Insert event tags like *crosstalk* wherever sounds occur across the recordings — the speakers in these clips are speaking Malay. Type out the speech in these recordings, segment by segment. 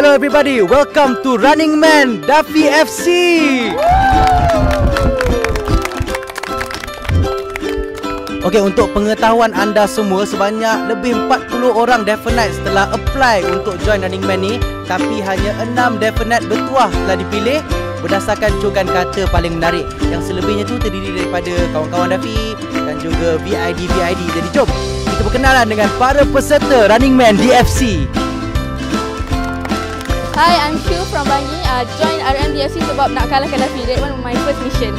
Hello everybody, welcome to Running Man Duffy FC. Okey, untuk pengetahuan anda semua, sebanyak lebih 40 orang Definite telah apply untuk join Running Man ni. Tapi hanya 6 Definite bertuah telah dipilih berdasarkan cukan kata paling menarik. Yang selebihnya tu terdiri daripada kawan-kawan Dafi dan juga VID-VID Jadi jom, kita berkenalan dengan para peserta Running Man DFC Hi, I'm Shu from Bangi. Uh, join RMDFC sebab nak kalahkan Dafi. That one my first mission.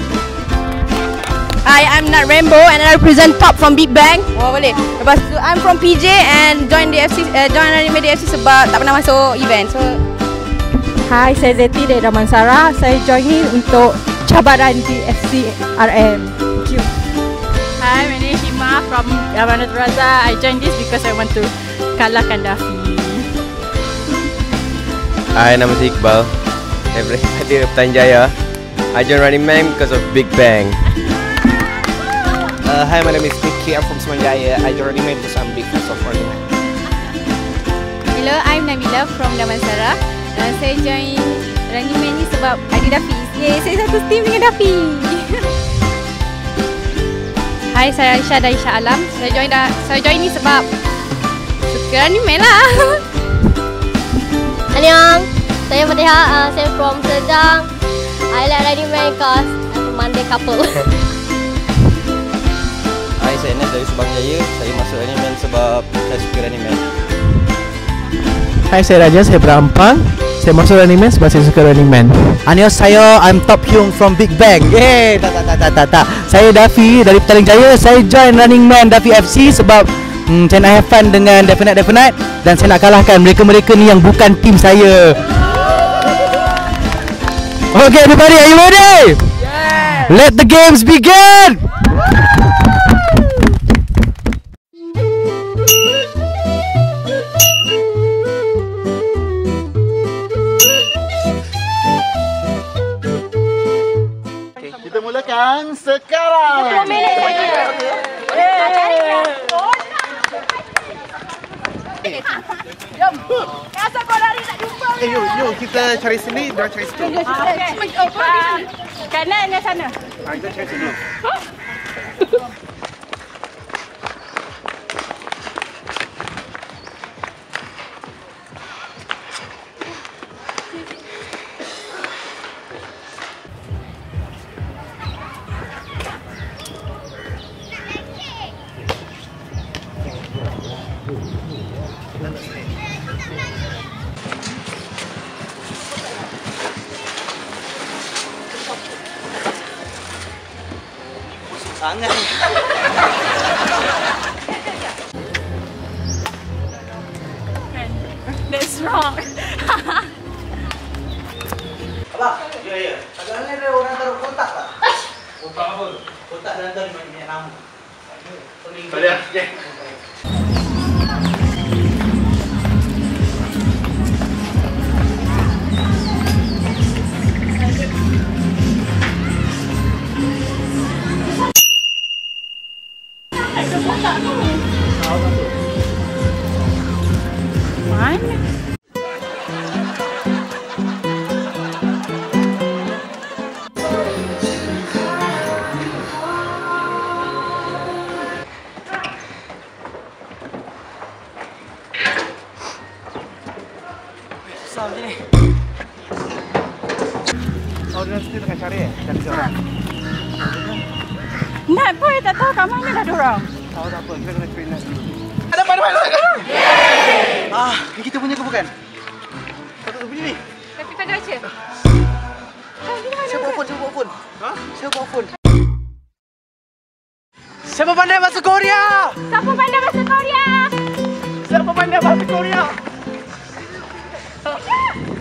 Hi, I'm Nat Rainbow and I represent Top from Big Bang. Oh boleh. Lepas tu I'm from PJ and join DFC uh, join Anime DFC sebab tak pernah masuk event. So Hai, saya Zeti dari Damansara. Saya join ni untuk cabaran DFC RM. Thank you. Hi, my name is Shima from Ramana Raza. I joined this because I want to kalahkan Dafi. Hai, nama saya Iqbal Daripada *laughs* Petang Jaya I join Running Man because of Big Bang Uh, hi, my name is Nicky. I'm from Semanjaya. I joined Running Man because I'm big fan of Running Man. Hello, I'm Nabila from Damansara. Uh, saya join Running Man ni sebab ada Dafi. Yay, saya satu team dengan Dafi. *laughs* Hi, saya Aisyah dari Shah Alam. Saya join dah, saya join ni sebab suka Running Man lah. *laughs* Annyeong, saya Fatiha, uh, saya from Sejang. I like Running Man because I'm a Monday couple. *laughs* Hai, saya Nes dari Subang Jaya Saya masuk Running Man sebab saya suka Running Man Hai, saya Raja, saya berampang. Saya masuk Running Man sebab saya suka Running Man. Annyeonghaseyo, I'm Top Hyung from Big Bang. Yeay, tak tak tak tak tak tak. Saya Dafi dari Petaling Jaya. Saya join Running Man Dafi FC sebab hmm, saya nak have fun dengan Definite Definite dan saya nak kalahkan mereka-mereka ni yang bukan tim saya. Okay, everybody, are you ready? Yeah. Let the games begin. Kita mulakan sekarang. Eh, yuk, yuk kita cari sini, dia cari situ. Kanan yang sana. Ha, kita cari sini. Sangat. That's wrong. Abang, ya ya. Agak ni ada orang taruh kotak tak? Kotak apa? Kotak dalam tu banyak nama. Tak ada, Oh, dia mesti tengah cari eh? Cari orang. Nat pun tak tahu kat mana dah dorang. Tahu tak apa, kita kena train Nat dulu. Ah, ni kita punya ke bukan? Patut bunyi ni. Tapi tak ada baca. Saya bawa phone, saya bawa phone. Ha? Saya bawa phone. Siapa pandai bahasa Korea? Siapa pandai bahasa Korea? Siapa pandai bahasa Korea? Cepat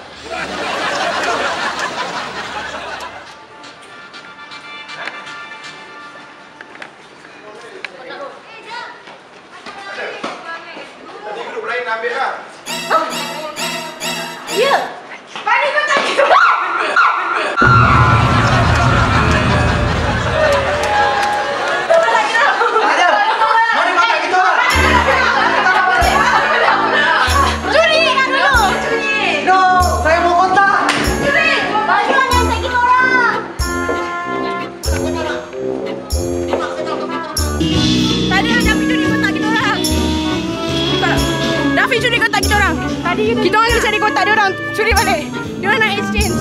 Tadi kita orang cari kotak dia orang. Curi balik. Dia orang nak exchange.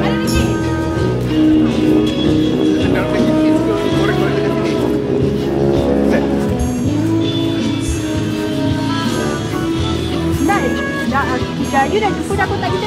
Ada di sini. Dah, dah, dah, you dah jumpa dah kontak kita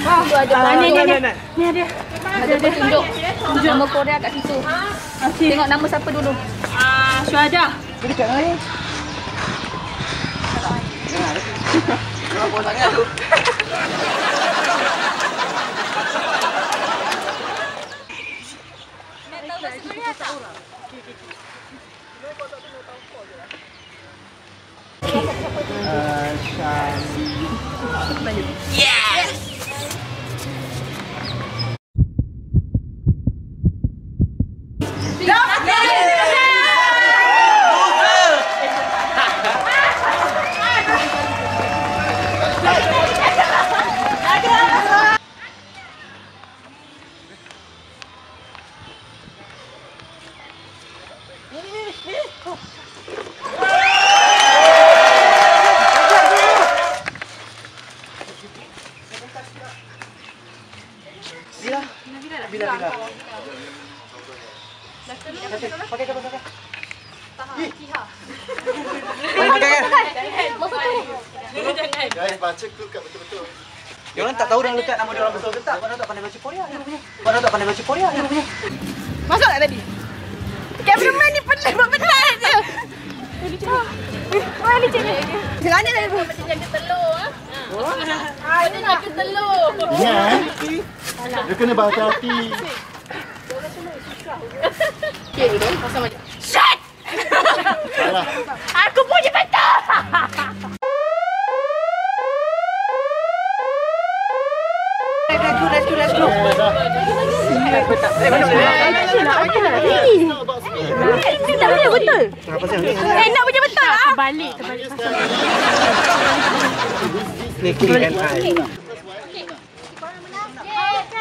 dalam. Ah, tu ada. Ah, ni ni ni. Ni ada. Ada tunjuk nama Korea kat situ. Okey. Tengok nama siapa dulu. Ah, Syuhada. Dekat mana? *laughs* *laughs* Bila? Bila bila. Pakai pakai pakai. Boleh pakai kan? Guys, baca clue kat betul-betul. Dia orang tak tahu dia lekat nama dia orang betul ke tak. Mana tak pandai baca Korea. Mana tak pandai baca Korea. Masuk tak tadi? Cameraman ni penat buat je. Wah, ni cik ni. Jangan ni tadi. Macam jaga telur ah. Macam jaga telur. Ingat. Dia kena berhati-hati. Okey dulu, pasang macam. Shut! Salah. Aku punya betul. Let's go, let's go, let's go. Eh, dah. Tak boleh betul. Apa sih? Eh, nak punya betul ah. Balik, terbalik. Nikki and I.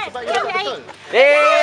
Sebab dia dapat betul. Eh,